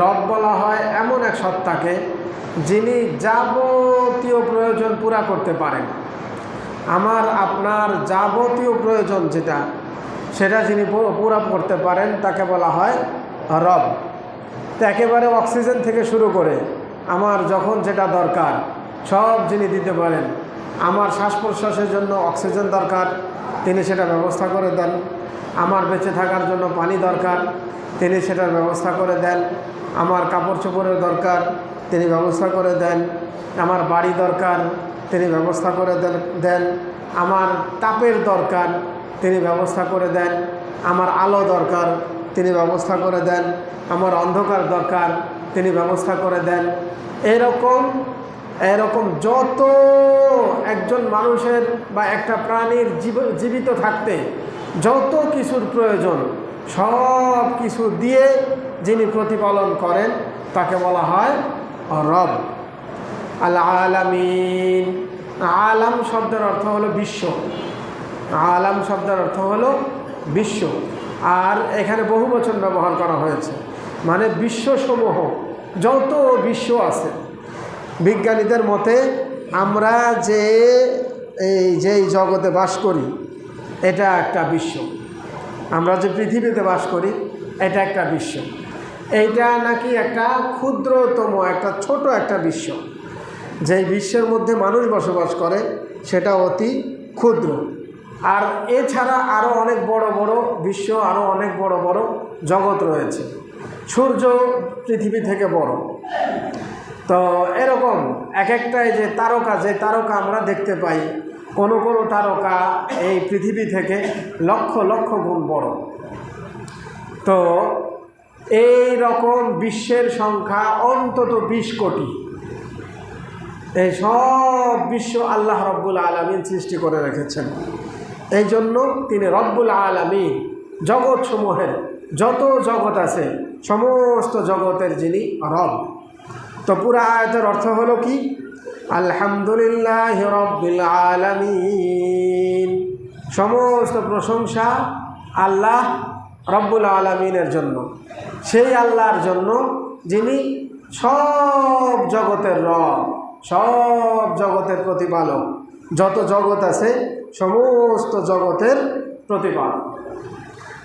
রব বলা হয় এমন এক সত্তাকে যিনি যাবতীয় প্রয়োজন পুরা করতে পারেন। আমার, আপনার যাবতীয় প্রয়োজন যেটা, সেটা যিনি পুরা করতে পারেন, তাকে বলা হয় রব। তো একেবারে অক্সিজেন থেকে শুরু করে আমার যখন যেটা দরকার, সব যিনি দিতে পারেন, আমার শ্বাস প্রশ্বাসের জন্য অক্সিজেন দরকার, তিনি সেটা ব্যবস্থা করে দেন। আমার বেঁচে থাকার জন্য পানি দরকার, তিনি সেটার ব্যবস্থা করে দেন। আমার কাপড় চোপড়ের দরকার, তিনি ব্যবস্থা করে দেন। আমার বাড়ি দরকার, তিনি ব্যবস্থা করে দেন আমার তাপের দরকার, তিনি ব্যবস্থা করে দেন। আমার আলো দরকার, তিনি ব্যবস্থা করে দেন। আমার অন্ধকার দরকার, তিনি ব্যবস্থা করে দেন। এরকম এরকম যত একজন মানুষের বা একটা প্রাণীর জীব- জীবিত থাকতে যত কিছুর প্রয়োজন সব কিছু দিয়ে যিনি প্রতিপালন করেন, তাকে বলা হয় রব। আল আলামিন আলাম শব্দের অর্থ হলো বিশ্ব। আলাম শব্দের অর্থ হলো বিশ্ব। আর এখানে বহু বচন ব্যবহার করা হয়েছে। মানে বিশ্বসমূহ, যত বিশ্ব আছে। বিজ্ঞানীদের মতে আমরা যে এই যেই জগতে বাস করি, এটা একটা বিশ্ব। আমরা যে পৃথিবীতে বাস করি, এটা একটা বিশ্ব। এইটা নাকি একটা ক্ষুদ্রতম, একটা ছোট একটা বিশ্ব। যেই বিশ্বের মধ্যে মানুষ বসবাস করে, সেটা অতি ক্ষুদ্র। আর এছাড়া আরও অনেক বড় বড় বিশ্ব আরও অনেক বড় বড় জগৎ রয়েছে। সূর্য পৃথিবী থেকে বড়। তো এরকম এক একটাই যে তারকা যে তারকা আমরা দেখতে পাই কোনো কোনো তারকা এই পৃথিবী থেকে লক্ষ লক্ষ গুণ বড়। তো এই রকম বিশ্বের সংখ্যা অন্তত বিশ কোটি। এই সব বিশ্ব আল্লাহ রব্বুল আলমিন সৃষ্টি করে রেখেছেন। এই জন্য তিনি রব্বুল আলমিন জগৎসমূহের যত জগৎ আছে, সমস্ত জগতের যিনি রব। তো পুরা আয়তের অর্থ হলো কি? আলহামদুলিল্লাহ রব্বিল আলমিন। সমস্ত প্রশংসা আল্লাহ রব্বুল আলমিনের জন্য। সেই আল্লাহর জন্য যিনি সব জগতের রব, সব জগতের প্রতিপালক। যত জগৎ আছে, সমস্ত জগতের প্রতিপালক।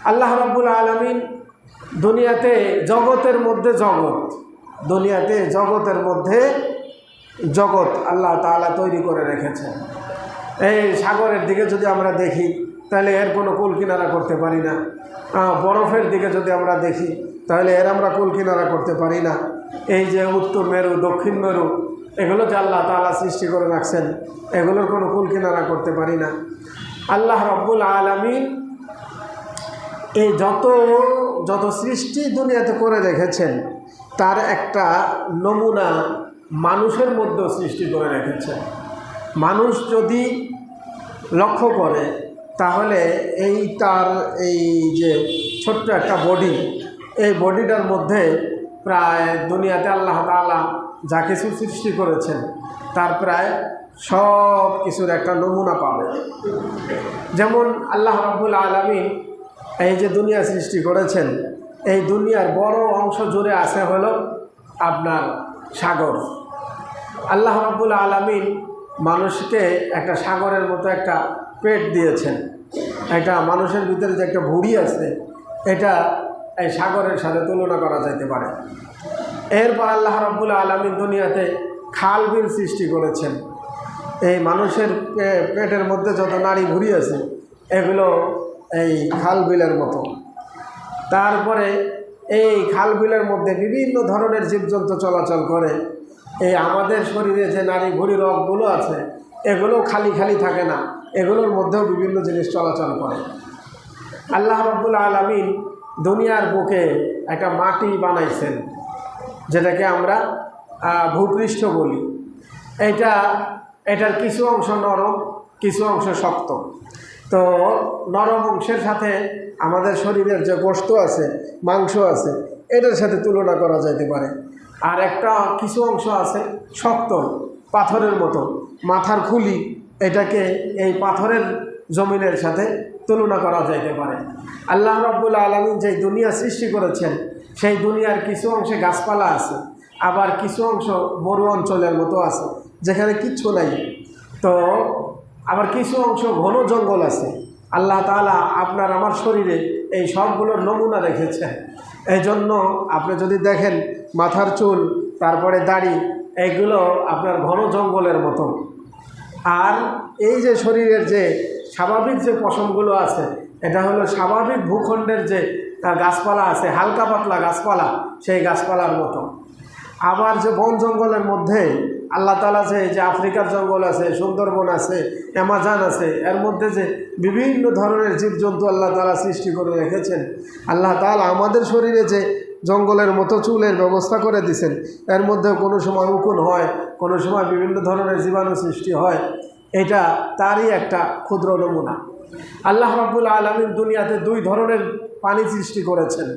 আল্লাহ রব্বুল আলমিন দুনিয়াতে জগতের মধ্যে জগৎ, দুনিয়াতে জগতের মধ্যে জগৎ আল্লাহ তাআলা তৈরি করে রেখেছেন এই সাগরের দিকে যদি আমরা দেখি, তাহলে এর কোনো কুল কিনারা করতে পারি না। বরফের দিকে যদি আমরা দেখি, তাহলে এর আমরা কুল কিনারা করতে পারি না। এই যে উত্তর মেরু, দক্ষিণ মেরু, এগুলো যে আল্লাহ তাআলা সৃষ্টি করে রাখছেন, এগুলোর কোনো কুল কিনারা করতে পারি না। আল্লাহ রব্বুল আলমিন এই যত যত সৃষ্টি দুনিয়াতে করে রেখেছেন, তার একটা নমুনা মানুষের মধ্যেও সৃষ্টি করে রেখেছেন মানুষ যদি লক্ষ্য করে, তাহলে এই তার এই যে ছোট্ট একটা বডি, এই বডিটার মধ্যে প্রায় দুনিয়াতে আল্লাহ তাআলা যা কিছু সৃষ্টি করেছেন, তার প্রায় সব কিছুর একটা নমুনা পাবে। যেমন আল্লাহ রাব্বুল আলমিন এই যে দুনিয়া সৃষ্টি করেছেন, এই দুনিয়ার বড় অংশ জুড়ে আছে হলো আপনার সাগর। আল্লাহ রাব্বুল আলমিন মানুষকে একটা সাগরের মতো একটা পেট দিয়েছেন। একটা মানুষের ভিতরে যে একটা ভুড়ি আছে, এটা এই সাগরের সাথে তুলনা করা যাইতে পারে। এরপর আল্লাহ রাব্বুল আলমিন দুনিয়াতে খাল বিল সৃষ্টি করেছেন। এই মানুষের পেটের মধ্যে যত নাড়ি ভুড়ি আছে, এগুলো এই খাল বিলের মতো। তারপরে এই খাল বিলের মধ্যে বিভিন্ন ধরনের জীবজন্তু চলাচল করে। এই আমাদের শরীরে যে নারী ভুড়ি রগগুলো আছে এগুলো খালি খালি থাকে না। এগুলোর মধ্যেও বিভিন্ন জিনিস চলাচল করে। আল্লাহ রব্বুল আলমিন দুনিয়ার বুকে একটা মাটি বানাইছেন, যেটাকে আমরা ভূপৃষ্ঠ বলি। এটা, এটার কিছু অংশ নরম, কিছু অংশ শক্ত। তো নরম অংশের সাথে আমাদের শরীরের যে গোস্ত আছে, মাংস আছে, এটার সাথে তুলনা করা যেতে পারে। আর একটা কিছু অংশ আছে শক্ত, পাথরের মতো। মাথার খুলি, এটাকে এই পাথরের জমিনের সাথে তুলনা করা যাইতে পারে। আল্লাহ রব্বুল আলমিন যে দুনিয়া সৃষ্টি করেছেন, সেই দুনিয়ার কিছু অংশে গাছপালা আছে, আবার কিছু অংশ বড় অঞ্চলের মতো আছে, যেখানে কিচ্ছু নাই। তো আবার কিছু অংশ ঘন জঙ্গল আছে। আল্লাহ তাআলা আপনার আমার শরীরে এই সবগুলোর নমুনা রেখেছেন। এই জন্য আপনি যদি দেখেন মাথার চুল, তারপরে দাড়ি এইগুলো আপনার ঘন জঙ্গলের মতো। আর এই যে শরীরের যে স্বাভাবিক যে পশমগুলো আছে, এটা হলো স্বাভাবিক ভূখণ্ডের যে গাছপালা আছে, হালকা পাতলা গাছপালা, সেই গাছপালার মতো। আবার যে বন জঙ্গলের মধ্যে আল্লাহ তালা যে যে আফ্রিকার জঙ্গল আছে, সুন্দরবন আছে, অ্যামাজন আছে, এর মধ্যে যে বিভিন্ন ধরনের জীবজন্তু আল্লাহ তালা সৃষ্টি করে রেখেছেন। আল্লাহ তালা আমাদের শরীরে যে জঙ্গলের মতো চুলের ব্যবস্থা করে দিছেন এর মধ্যে কোনো সময় উকুন হয়, কোনো সময় বিভিন্ন ধরনের জীবাণু সৃষ্টি হয়, এটা তারই একটা ক্ষুদ্র নমুনা। আল্লাহ রাবুল আলমিন দুনিয়াতে দুই ধরনের পানি সৃষ্টি করেছেন।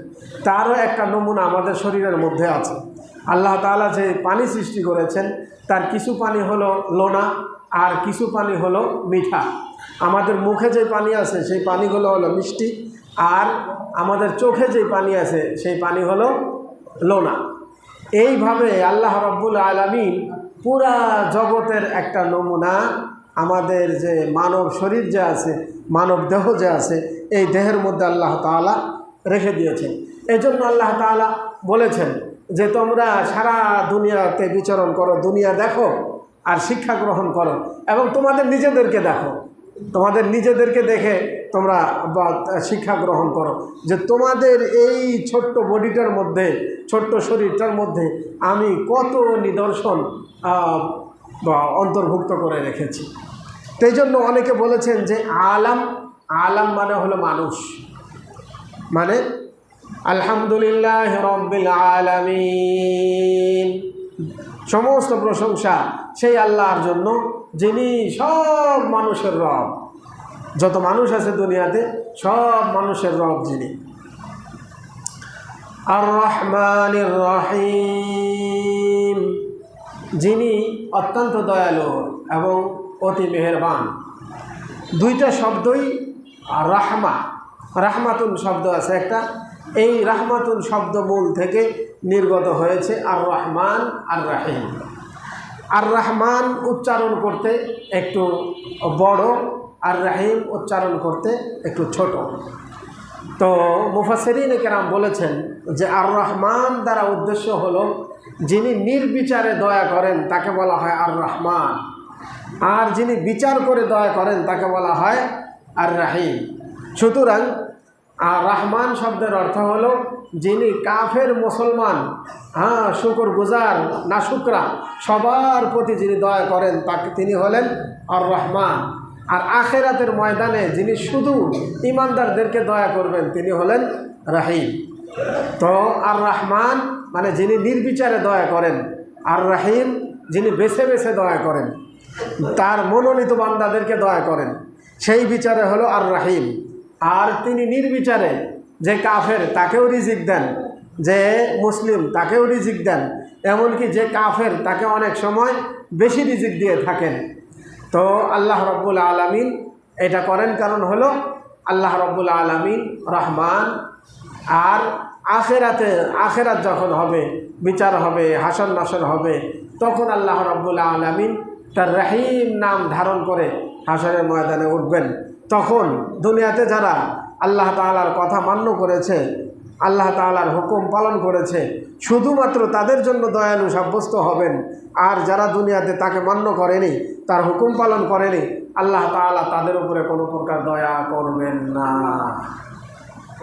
তারও একটা নমুনা আমাদের শরীরের মধ্যে আছে। আল্লাহ তাআলা যে পানি সৃষ্টি করেছেন, তার কিছু পানি হলো লোনা আর কিছু পানি হলো মিঠা। আমাদের মুখে যে পানি আছে, সেই পানিগুলো হলো মিষ্টি আর আমাদের চোখে যে পানি আছে, সেই পানি হলো লোনা। এইভাবে আল্লাহ রব্বুল আলমিন পুরা জগতের একটা নমুনা আমাদের যে মানব শরীর যে আছে, মানব দেহ যে আছে এই দেহের মধ্যে আল্লাহ তাআলা রেখে দিয়েছেন। এই জন্য আল্লাহ তাআলা বলেছেন যে, তোমরা সারা দুনিয়াতে বিচরণ করো, দুনিয়া দেখো আর শিক্ষা গ্রহণ করো এবং তোমাদের নিজেদেরকে দেখো। তোমাদের নিজেদেরকে দেখে তোমরা শিক্ষা গ্রহণ করো যে, তোমাদের এই ছোট্ট বডিটার মধ্যে, ছোট্ট শরীরটার মধ্যে আমি কত নিদর্শন অন্তর্ভুক্ত করে রেখেছি। সেই জন্য অনেকে বলেছেন যে, আলাম আলাম মানে হলো মানুষ। মানে আলহামদুলিল্লাহ রব্বিল আলামিন। সমস্ত প্রশংসা সেই আল্লাহর জন্য, যিনি সব মানুষের রব। যত মানুষ আছে দুনিয়াতে, সব মানুষের রব যিনি। আর রহমান রহিম। যিনি অত্যন্ত দয়ালু এবং অতি মেহেরবান। দুইটা শব্দই রাহমা, রাহমাতুন শব্দ আছে একটা। এই রাহমাতুন শব্দ মূল থেকে নির্গত হয়েছে আর রহমান, আর রাহিম। আর রহমান উচ্চারণ করতে একটু বড়, আর রাহিম উচ্চারণ করতে একটু ছোট। তো মুফাসরিন কেরাম বলেছেন যে আর রহমান দ্বারা উদ্দেশ্য হলো যিনি নির্বিচারে দয়া করেন তাকে বলা হয় আর রহমান। আর যিনি বিচার করে দয়া করেন তাকে বলা হয় আর রাহিম সুতরাং আর রহমান শব্দের অর্থ হলো যিনি কাফের, মুসলমান হ্যাঁ শুকর গুজার না শুকরা সবার প্রতি যিনি দয়া করেন, তাকে তিনি হলেন আর রহমান আর আখেরাতের ময়দানে যিনি শুধু ইমানদারদেরকে দয়া করবেন, তিনি হলেন রাহিম। তো আর রহমান মানে যিনি নির্বিচারে দয়া করেন আর রাহিম যিনি বেছে বেছে দয়া করেন, তার মনোনীত বান্দাদেরকে দয়া করেন। সেই বিচারে হলো আর রাহিম। আর তিনি নির্বিচারে যে কাফের, তাকেও রিজিক দেন। যে মুসলিম, তাকেও রিজিক দেন। এমনকি যে কাফের, তাকে অনেক সময় বেশি রিজিক দিয়ে থাকেন। তো আল্লাহ রব্বুল আলমিন এটা করেন কারণ হলো আল্লাহ রব্বুল আলমিন রহমান। আর আখেরাতে, আখেরাত যখন হবে, বিচার হবে হাসন নাসন হবে, তখন আল্লাহ রব্বুল আলমিন তার রাহিম নাম ধারণ করে হাসনের ময়দানে উঠবেন। তখন দুনিয়াতে যারা আল্লাহ তাআলার কথা মান্য করেছে, আল্লাহ তাআলার হুকুম পালন করেছে, শুধুমাত্র তাদের জন্য দয়ালু সাব্যস্ত হবেন। আর যারা দুনিয়াতে তাকে মান্য করেনি, তার হুকুম পালন করেনি, আল্লাহ তাআলা তাদের উপরে কোনো প্রকার দয়া করবেন না।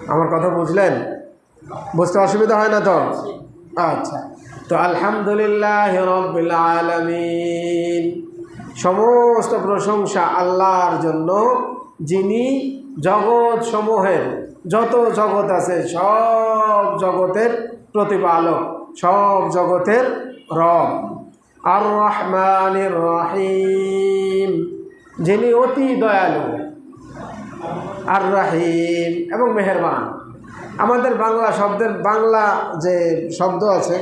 আমার কথা বুঝলেন? বুঝতে অসুবিধা হয় না তো? আচ্ছা। তো আলহামদুলিল্লাহ রব্বিল আলামিন। সমস্ত প্রশংসা আল্লাহর জন্য, যিনি জগৎ সমূহের যত জগৎ আছে, সব জগতের প্রতিপালক, সব জগতের রব। আর রহমানির রহিম যিনি অতি দয়ালু আর রাহিম এবং মেহেরবান। আমাদের বাংলা শব্দের, বাংলা যে শব্দ আছে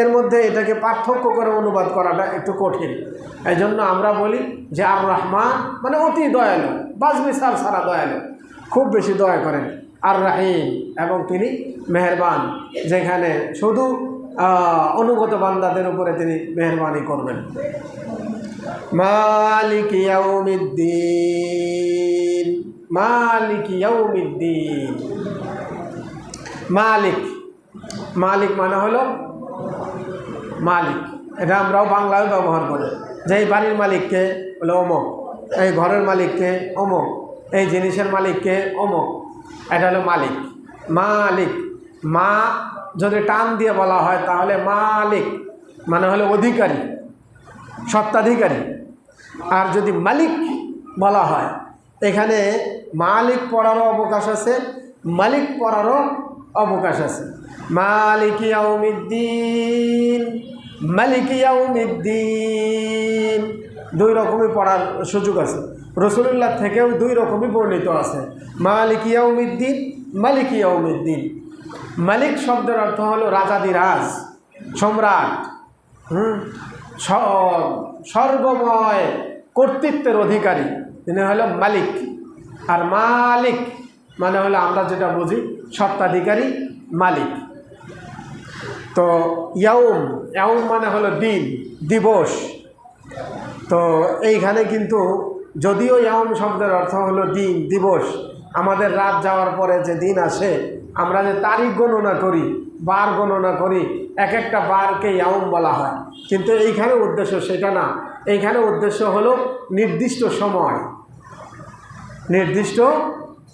এর মধ্যে এটাকে পার্থক্য করে অনুবাদ করাটা একটু কঠিন। এই জন্য আমরা বলি যে আর রহমান মানে অতি দয়ালু বাজমি সার দয়ালু, খুব বেশি দয়া করেন আর রাহিম এবং তিনি মেহেরবান, যেখানে শুধু অনুগত বান্দাদের উপরে তিনি মেহরবানি করবেন। মালিক ইয়াউমিদ্দিন। মালিক মালিক মানে হলো মালিক। এটা আমরাও বাংলায় ব্যবহার করি। যে এই বাড়ির মালিককে হলো অমক এই ঘরের মালিককে অমক এই জিনিসের মালিককে অমক এটা হলো মালিক। মালিক। মা যদি টান দিয়ে বলা হয়, তাহলে মালিক মানে হলো অধিকারী, সত্ত্বাধিকারী। আর যদি মালিক বলা হয়, এখানে মালিক পড়ারও অবকাশ আছে, মালিক পড়ারও অবকাশ আছে। মালিক ইয়াউমিদ্দিন, মালিক দুই রকমই পড়ার সুযোগ আছে। রসুলুল্লাহ থেকেও দুই রকমই বর্ণিত আছে। মালিক ইয়াউমিদ্দিন, মালিক শব্দের অর্থ হলো রাজাদিরাজ সম্রাট, হুম সর্বময় কর্তৃত্বের অধিকারী। তিনি হলো মালিক। আর মালিক মানে হলো আমরা যেটা বুঝি সত্ত্বাধিকারী মালিক। তো ইয়াউম ইয়াউম মানে হলো দিন, দিবস। তো এইখানে কিন্তু যদিও ইয়াউম শব্দের অর্থ হলো দিন, দিবস, আমাদের রাত যাওয়ার পরে যে দিন আসে, আমরা যে তারিখ গণনা করি, বার গণনা করি এক একটা বারকে ইয়াউম বলা হয়। কিন্তু এইখানে উদ্দেশ্য সেটা না। এইখানে উদ্দেশ্য হলো নির্দিষ্ট সময়। নির্দিষ্ট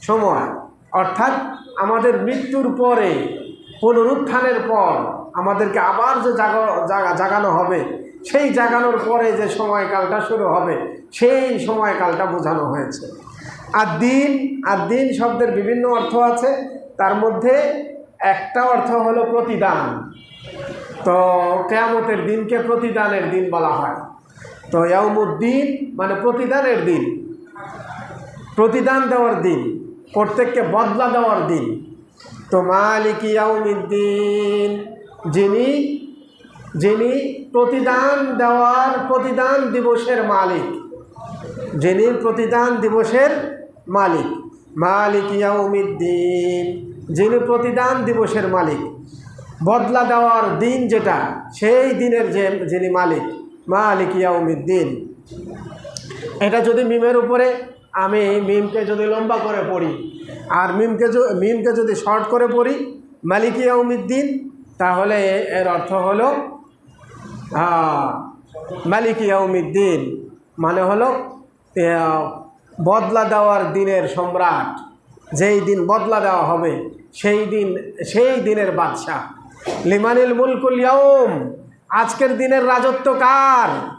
সময়। অর্থাৎ আমাদের মৃত্যুর পরে, পুনরুত্থানের পর আমাদেরকে আবার যে জাগা, জাগা- জাগানো হবে, সেই জাগানোর পরে যে সময়কালটা শুরু হবে, সেই সময়কালটা বোঝানো হয়েছে। আর দিন আর দিন শব্দের বিভিন্ন অর্থ আছে। তার মধ্যে একটা অর্থ হলো প্রতিদান। তো কেয়ামতের দিনকে প্রতিদানের দিন বলা হয়। তো ইয়ামুদ্দিন মানে প্রতিদানের দিন। প্রতিদান দেওয়ার দিন। প্রত্যেককে বদলা দেওয়ার দিন। তো মালিক ইয়াউমিদ্দিন, যিনি যিনি প্রতিদান দেওয়ার প্রতিদান দিবসের মালিক। যিনি প্রতিদান দিবসের মালিক। মালিক ইয়াউমিদ্দিন, যিনি প্রতিদান দিবসের মালিক। বদলা দেওয়ার দিন যেটা, সেই দিনের যে, যিনি মালিক। মালিক ইয়াউমিদ্দিন। এটা যদি মিমের উপরে আমি মিমকে যদি লম্বা করে পড়ি আর মিমকে মিমকে যদি শর্ট করে পড়ি মালিকি ইয়াউমিদ্দিন তাহলে এর অর্থ হলো আহ, মালিক ইয়াউমিদ্দিন মানে হলো বদলা দেওয়ার দিনের সম্রাট যেই দিন বদলা দেওয়া হবে সেই দিন সেই দিনের বাদশাহ। লিমানিল মুলকুল ইয়াউম আজকের দিনের রাজত্ব কার?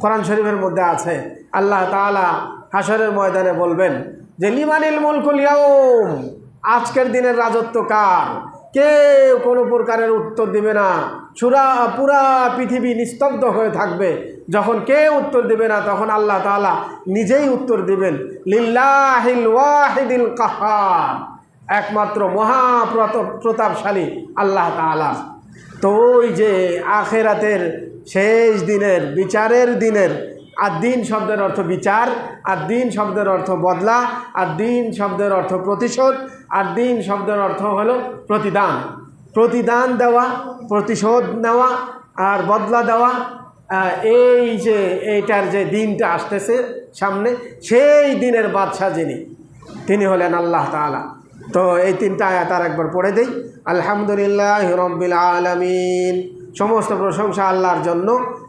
কোরআন শরীফের মধ্যে আছে। আল্লাহ তাআলা হাসরের ময়দানে বলবেন যে, লিমানিল মুলকুল ইয়াউম, আজকের দিনের রাজত্ব কার? কেউ কোনো প্রকারের উত্তর দিবে না। সুরা, পুরা পৃথিবী নিস্তব্ধ হয়ে থাকবে। যখন কেউ উত্তর দিবে না, তখন আল্লাহ তাআলা নিজেই উত্তর দিবেন, লিল্লাহিল ওয়াহিদিল কাহার একমাত্র মহাপ্রতাপ প্রতাপশালী আল্লাহ তাআলা। তো ওই যে আখেরাতের শেষ দিনের, বিচারের দিনের, আর দিন শব্দের অর্থ বিচার, আর দিন শব্দের অর্থ বদলা, আর দিন শব্দের অর্থ প্রতিশোধ, আর দিন শব্দের অর্থ হলো প্রতিদান। প্রতিদান দেওয়া, প্রতিশোধ নেওয়া, আর বদলা দেওয়া এই যে এইটার যে দিনটা আসতেছে সামনে, সেই দিনের বাদশাহ যিনি, তিনি হলেন আল্লাহ তাআলা। তো এই তিনটা আয়াত আর একবার পড়ে দেই। আলহামদুলিল্লাহ রব্বিল আলামিন। সমস্ত প্রশংসা আল্লাহর জন্য,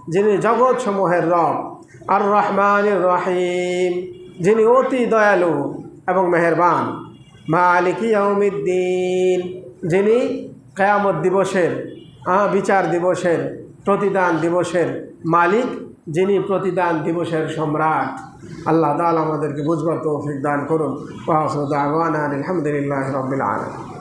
যিনি জগৎ সমূহের রব আর রহমান রহিম, যিনি অতি দয়ালু এবং মেহেরবান। মালিক ইয়াউমিদ্দিন, যিনি কেয়ামত দিবসের বিচার দিবসের, প্রতিদান দিবসের মালিক, যিনি প্রতিদান দিবসের সম্রাট। আল্লাহ তাআলা আমাদেরকে বুঝবার তৌফিক দান করুন। আলহামদুলিল্লাহি রাব্বিল আলামিন।